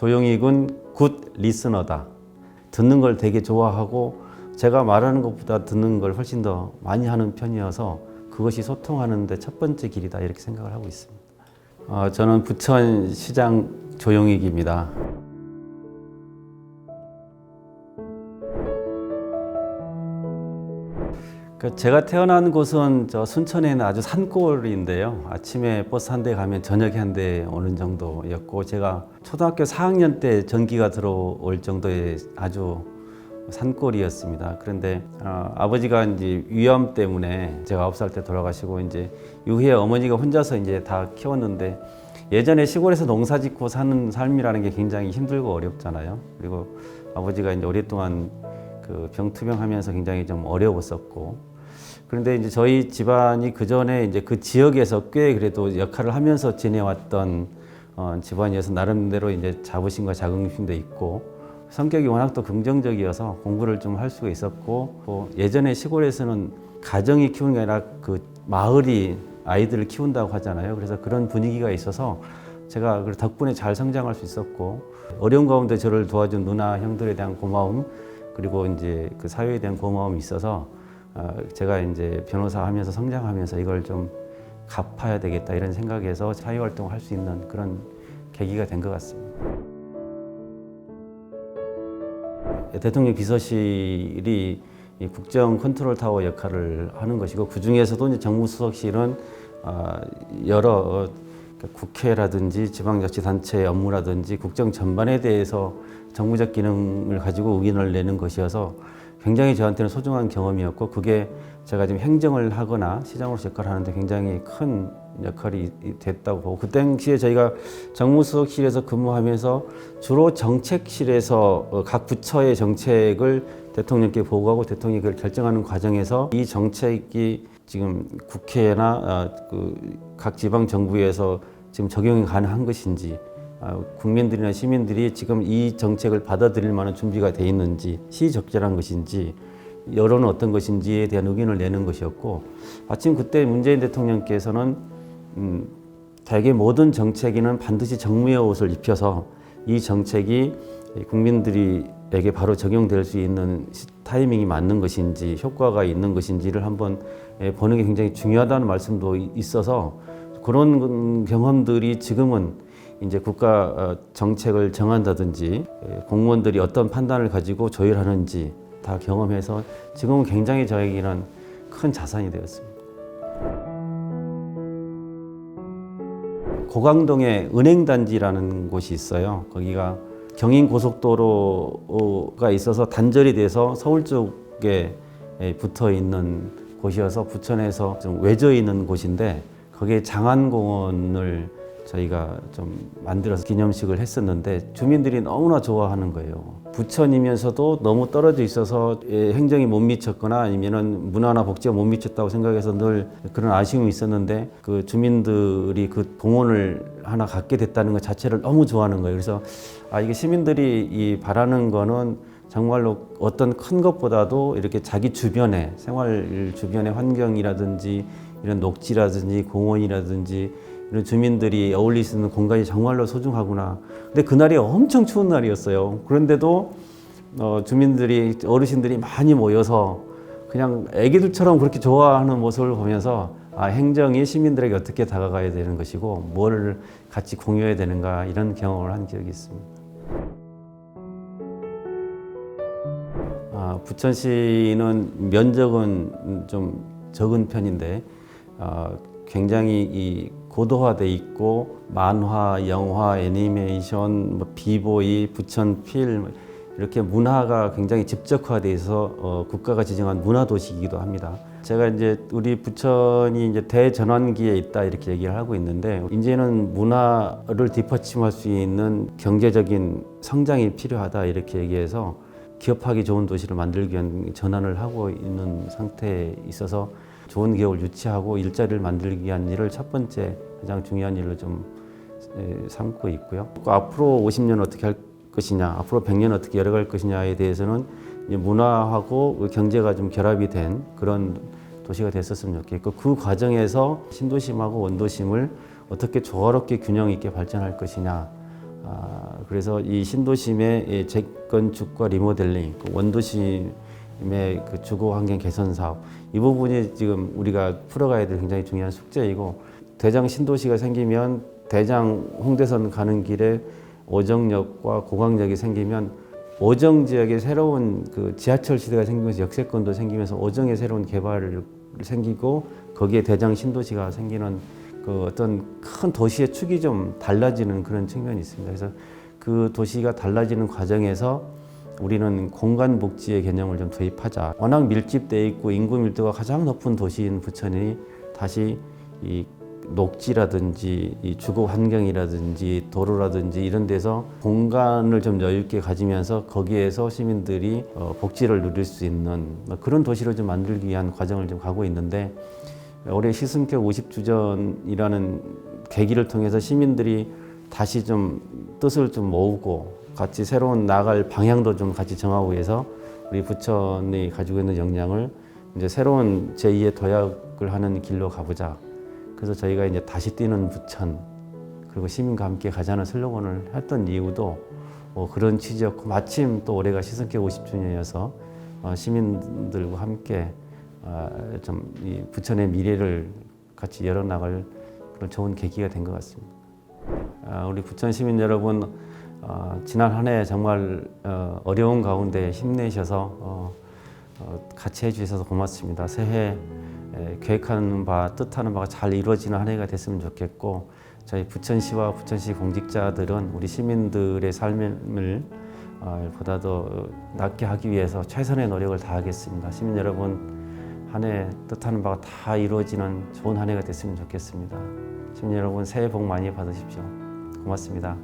조용익은 굿 리스너다. 듣는 걸 되게 좋아하고 제가 말하는 것보다 듣는 걸 훨씬 더 많이 하는 편이어서 그것이 소통하는데 첫 번째 길이다 이렇게 생각을 하고 있습니다. 어, 저는 부천시장 조용익입니다. 제가 태어난 곳은 저 순천에 있는 아주 산골인데요. 아침에 버스 한 대 가면 저녁에 한 대 오는 정도였고 제가 초등학교 4학년 때 전기가 들어올 정도의 아주 산골이었습니다. 그런데 어, 아버지가 이제 위암 때문에 제가 아홉 살 때 돌아가시고 이제 이후에 어머니가 혼자서 이제 다 키웠는데 예전에 시골에서 농사 짓고 사는 삶이라는 게 굉장히 힘들고 어렵잖아요. 그리고 아버지가 이제 오랫동안 그 병투병하면서 굉장히 좀 어려웠었고 그런데 이제 저희 집안이 그 전에 이제 그 지역에서 꽤 그래도 역할을 하면서 지내왔던 어, 집안이어서 나름대로 이제 자부심과 자긍심도 있고 성격이 워낙 또 긍정적이어서 공부를 좀 할 수가 있었고 또 예전에 시골에서는 가정이 키우는 게 아니라 그 마을이 아이들을 키운다고 하잖아요. 그래서 그런 분위기가 있어서 제가 그 덕분에 잘 성장할 수 있었고 어려운 가운데 저를 도와준 누나 형들에 대한 고마움 그리고 이제 그 사회에 대한 고마움이 있어서 어, 제가 이제 변호사 하면서 성장하면서 이걸 좀 갚아야 되겠다 이런 생각에서 사회 활동을 할 수 있는 그런 계기가 된 것 같습니다. 대통령 비서실이 이 국정 컨트롤 타워 역할을 하는 것이고 그 중에서도 이제 정무수석실은 어, 여러 어, 국회라든지 지방자치단체의 업무라든지 국정 전반에 대해서 정무적 기능을 가지고 의견을 내는 것이어서 굉장히 저한테는 소중한 경험이었고 그게 제가 지금 행정을 하거나 시장으로서 역할을 하는데 굉장히 큰 역할이 됐다고 보고 그 당시에 저희가 정무수석실에서 근무하면서 주로 정책실에서 어, 각 부처의 정책을 대통령께 보고하고 대통령이 그걸 결정하는 과정에서 이 정책이 지금 국회나 그각 지방 정부에서 지금 적용이 가능한 것인지 아, 국민들이나 시민들이 지금 이 정책을 받아들일 만한 준비가 돼 있는지 시적절한 것인지 여론은 어떤 것인지에 대한 의견을 내는 것이었고 마침 그때 문재인 대통령께서는 음, 대개 모든 정책에는 반드시 정무의 옷을 입혀서 이 정책이 국민들에게 바로 적용될 수 있는 시- 타이밍이 맞는 것인지 효과가 있는 것인지를 한번 예, 보는 게 굉장히 중요하다는 말씀도 이- 있어서 그런 경험들이 지금은 이제 국가 어, 정책을 정한다든지 예, 공무원들이 어떤 판단을 가지고 조율하는지 다 경험해서 지금은 굉장히 저에게는 큰 자산이 되었습니다. 고강동에 은행단지라는 곳이 있어요. 거기가 경인 고속도로가 있어서 단절이 돼서 서울 쪽에 예, 붙어 있는 곳이어서 부천에서 좀 외져 있는 곳인데 거기에 장안공원을 저희가 좀 만들어서 기념식을 했었는데 주민들이 너무나 좋아하는 거예요. 부천이면서도 너무 떨어져 있어서 예, 행정이 못 미쳤거나 아니면은 문화나 복지가 못 미쳤다고 생각해서 늘 그런 아쉬움이 있었는데 그 주민들이 그 공원을 하나 갖게 됐다는 것 자체를 너무 좋아하는 거예요. 그래서 아 이게 시민들이 이 바라는 거는 정말로 어떤 큰 것보다도 이렇게 자기 주변에 생활 주변의 환경이라든지 이런 녹지라든지 공원이라든지 이런 주민들이 어울릴 수 있는 공간이 정말로 소중하구나. 근데 그날이 엄청 추운 날이었어요. 그런데도 어, 주민들이 어르신들이 많이 모여서 그냥 애기들처럼 그렇게 좋아하는 모습을 보면서 아, 행정이 시민들에게 어떻게 다가가야 되는 것이고 뭘 같이 공유해야 되는가 이런 경험을 한 기억이 있습니다. 아, 부천시는 면적은 좀 적은 편인데 어, 굉장히 이 고도화돼 있고 만화, 영화, 애니메이션, 뭐 비보이, 부천필 이렇게 문화가 굉장히 집적화돼 있어 어, 국가가 지정한 문화 도시이기도 합니다. 제가 이제 우리 부천이 이제 대전환기에 있다 이렇게 얘기를 하고 있는데 이제는 문화를 뒷받침할 수 있는 경제적인 성장이 필요하다 이렇게 얘기해서 기업하기 좋은 도시를 만들기 위한 전환을 하고 있는 상태에 있어서 좋은 기업을 유치하고 일자리를 만들기 위한 일을 첫 번째 가장 중요한 일로 좀 에, 삼고 있고요. 그 앞으로 50년 어떻게 할 것이냐, 앞으로 100년 어떻게 열어갈 것이냐에 대해서는 문화하고 경제가 좀 결합이 된 그런 도시가 됐었으면 좋겠고 그 과정에서 신도심하고 원도심을 어떻게 조화롭게 균형 있게 발전할 것이냐 아, 그래서 이 신도심의 이 재건축과 리모델링, 그 원도심의 그 주거 환경 개선 사업 이 부분이 지금 우리가 풀어가야 될 굉장히 중요한 숙제이고 대장 신도시가 생기면 대장 홍대선 가는 길에 오정역과 고강역이 생기면 오정 지역에 새로운 그 지하철 시대가 생기면서 역세권도 생기면서 오정에 새로운 개발이 생기고 거기에 대장 신도시가 생기는 그 어떤 큰 도시의 축이 좀 달라지는 그런 측면이 있습니다. 그래서 그 도시가 달라지는 과정에서 우리는 공간 복지의 개념을 좀 도입하자. 워낙 밀집돼 있고 인구 밀도가 가장 높은 도시인 부천이 다시 이 녹지라든지 이 주거 환경이라든지 도로라든지 이런 데서 공간을 좀 여유 있게 가지면서 거기에서 시민들이 어, 복지를 누릴 수 있는 뭐 그런 도시를 좀 만들기 위한 과정을 좀 가고 있는데 올해 시승교 50주년이라는 계기를 통해서 시민들이 다시 좀 뜻을 좀 모으고 같이 새로운 나갈 방향도 좀 같이 정하고 해서 우리 부천이 가지고 있는 역량을 이제 새로운 제2의 도약을 하는 길로 가보자. 그래서 저희가 이제 다시 뛰는 부천 그리고 시민과 함께 가자는 슬로건을 했던 이유도 뭐 그런 취지였고 마침 또 올해가 시승교 50주년이어서 어, 시민들과 함께 아, 좀이 부천의 미래를 같이 열어나갈 그런 좋은 계기가 된 것 같습니다. 아, 우리 부천 시민 여러분 어, 지난 한 해 정말 어, 어려운 가운데 힘내셔서 어, 어, 같이 해주셔서 고맙습니다. 새해 에, 계획하는 바, 뜻하는 바가 잘 이루어지는 한 해가 됐으면 좋겠고 저희 부천시와 부천시 공직자들은 우리 시민들의 삶을 어, 보다 더 낫게 하기 위해서 최선의 노력을 다하겠습니다. 시민 여러분 한 해 뜻하는 바가 다 이루어지는 좋은 한 해가 됐으면 좋겠습니다. 시민 여러분 새해 복 많이 받으십시오. 고맙습니다.